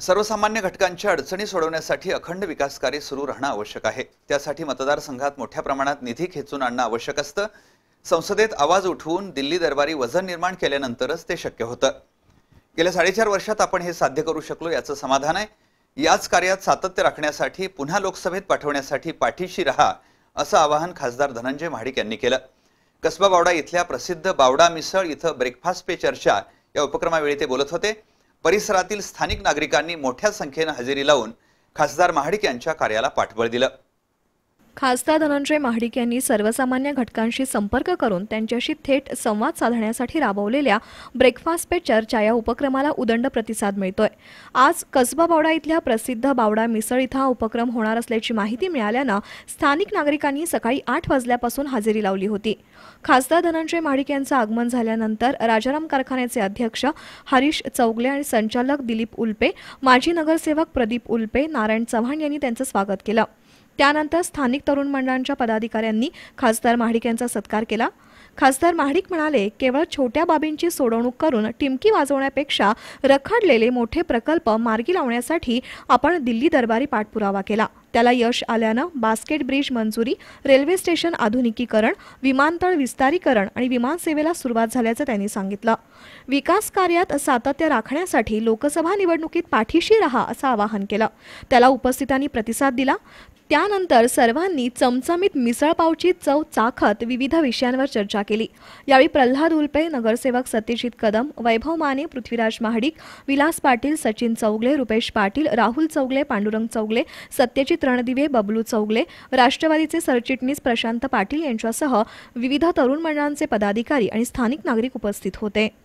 सर्वसामान्य घटकांच्या अडचणी सोडवण्यासाठी अखंड विकास कार्य सुरू राहणं आवश्यक आहे. त्यासाठी मतदारसंघात मोठ्या प्रमाणात निधी खेचून आणणं आवश्यक असतं. संसदेत आवाज उठवून दिल्ली दरबारी वजन निर्माण केल्यानंतरच ते शक्य होतं. गेल्या साडेचार वर्षात आपण हे साध्य करू शकलो याचं समाधान आहे. याच कार्यात सातत्य राखण्यासाठी पुन्हा लोकसभेत पाठवण्यासाठी पाठीशी रहा असं आवाहन खासदार धनंजय महाडिक यांनी केलं. कसबा बावडा इथल्या प्रसिद्ध बावडा मिसळ इथं ब्रेकफास्ट पे चर्चा या उपक्रमावेळी ते बोलत होते. परिसरातील स्थानिक नागरिकांनी मोठ्या संख्येनं हजेरी लावून खासदार महाडिक यांच्या कार्याला पाठबळ दिलं. खासदार धनंजय महाडिक यांनी सर्वसामान्य घटकांशी संपर्क करून त्यांच्याशी थेट संवाद साधण्यासाठी राबवलेल्या ब्रेकफास्ट पे चर्चा या उपक्रमाला उदंड प्रतिसाद मिळतोय. आज कसबा बावडा इथल्या प्रसिद्ध बावडा मिसळ इथं हा उपक्रम होणार असल्याची माहिती मिळाल्यानं स्थानिक नागरिकांनी सकाळी आठ वाजल्यापासून हजेरी लावली होती. खासदार धनंजय महाडिक यांचं आगमन झाल्यानंतर राजाराम कारखान्याचे अध्यक्ष हरीश चौगले आणि संचालक दिलीप उल्पे माजी नगरसेवक प्रदीप उल्पे नारायण चव्हाण यांनी त्यांचं स्वागत केलं. त्यानंतर स्थानिक तरुण मंडळांच्या पदाधिकाऱ्यांनी खासदार महाडिक यांचा सत्कार केला. खासदार महाडिक म्हणाले केवळ छोट्या बाबींची सोडवणूक करून टिमकी वाजवण्यापेक्षा रखडलेले मोठे प्रकल्प मार्गी लावण्यासाठी आपण दिल्ली दरबारी पाठपुरावा केला. त्याला यश आल्यानं बास्केट ब्रिज मंजुरी रेल्वे स्टेशन आधुनिकीकरण विमानतळ विस्तारीकरण आणि विमानसेवेला सुरुवात झाल्याचं त्यांनी सांगितलं. विकास कार्यात सातत्य राखण्यासाठी लोकसभा निवडणुकीत पाठीशी रहा असं आवाहन केलं. त्याला उपस्थितांनी प्रतिसाद दिला. त्यानंतर सर्वांनी चमचमीत मिसळपावची चव चाखत विविध विषयांवर चर्चा केली. यावेळी प्रल्हाद उल्पे नगरसेवक सत्यजित कदम वैभव माने पृथ्वीराज महाडिक विलास पाटील सचिन चौगले रुपेश पाटील राहुल चौगले पांडुरंग चौगले सत्यजित रणदिवे बबलू चौगले राष्ट्रवादीचे सरचिटणीस प्रशांत पाटील यांच्यासह विविध तरुण मंडळांचे पदाधिकारी आणि स्थानिक नागरिक उपस्थित होते.